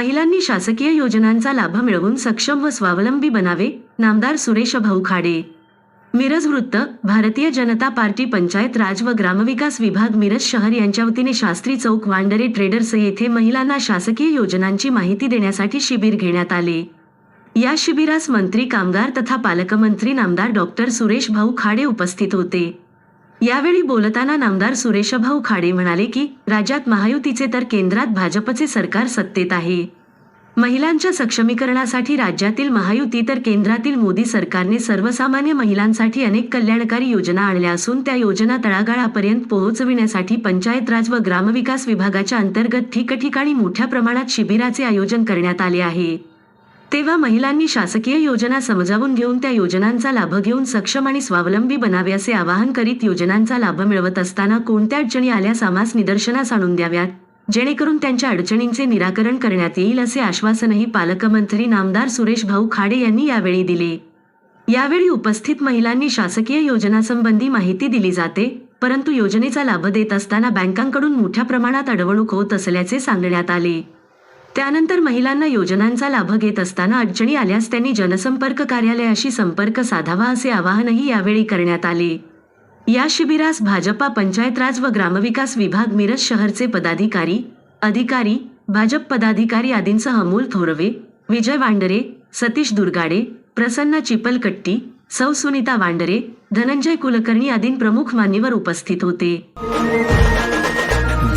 महिलांनी शासकीय योजनांचा लाभ मिळवून सक्षम व स्वावलंबी बनावे नामदार सुरेश भाऊ खाडे. मिरज वृत्त भारतीय जनता पार्टी पंचायत राज व ग्रामविकास विभाग मिरज शहर यांच्या वतीने शास्त्री चौक वांडरे ट्रेडर्स येथे महिलांना शासकीय योजनांची माहिती देण्यासाठी शिबिर घेण्यात आले. या शिबिरास मंत्री कामगार तथा पालकमंत्री नामदार डॉक्टर सुरेश भाऊ खाडे उपस्थित होते. यावेळी बोलताना नामदार सुरेशभाऊ खाडे म्हणाले की राज्यात महायुतीचे तर केंद्रात भाजपचे सरकार सत्तेत आहे. महिलांच्या सक्षमीकरणासाठी राज्यातील महायुती तर केंद्रातील मोदी सरकारने सर्वसामान्य महिलांसाठी अनेक कल्याणकारी योजना आणल्या असून त्या योजना तळागाळापर्यंत पोहोचविण्यासाठी पंचायत राज व ग्रामविकास विभागाच्या अंतर्गत ठिकठिकाणी मोठ्या प्रमाणात शिबिराचे आयोजन करण्यात आले आहे. तेव्हा महिलांनी शासकीय योजना समजावून घेऊन त्या योजनांचा लाभ घेऊन सक्षम आणि स्वावलंबी बनावे असे आवाहन करीत योजनांचा लाभ मिळवत असताना कोणत्या अडचणी आल्यास आम्हास निदर्शनास आणून द्याव्यात? जेणेकरून त्यांच्या अडचणींचे निराकरण करण्यात येईल असे आश्वासनही पालकमंत्री नामदार सुरेश भाऊ खाडे यांनी यावेळी दिले. यावेळी उपस्थित महिलांनी शासकीय योजनासंबंधी माहिती दिली जाते परंतु योजनेचा लाभ देत असताना बँकांकडून मोठ्या प्रमाणात अडवणूक होत असल्याचे सांगण्यात आले. त्यानंतर महिलांना योजनांचा लाभ घेत असताना अडचणी आल्यास त्यांनी जनसंपर्क कार्यालयाशी संपर्क साधावा असे आवाहनही यावेळी करण्यात आले. या शिबिरास भाजपा पंचायत राज व ग्रामविकास विभाग मिरज शहरचे पदाधिकारी अधिकारी भाजप पदाधिकारी आदींसह अमोल थोरवे विजय वांडरे सतीश दुर्गाडे प्रसन्न चिपलकट्टी सौ सुनीता वांडरे धनंजय कुलकर्णी आदीं प्रमुख मान्यवर उपस्थित होते.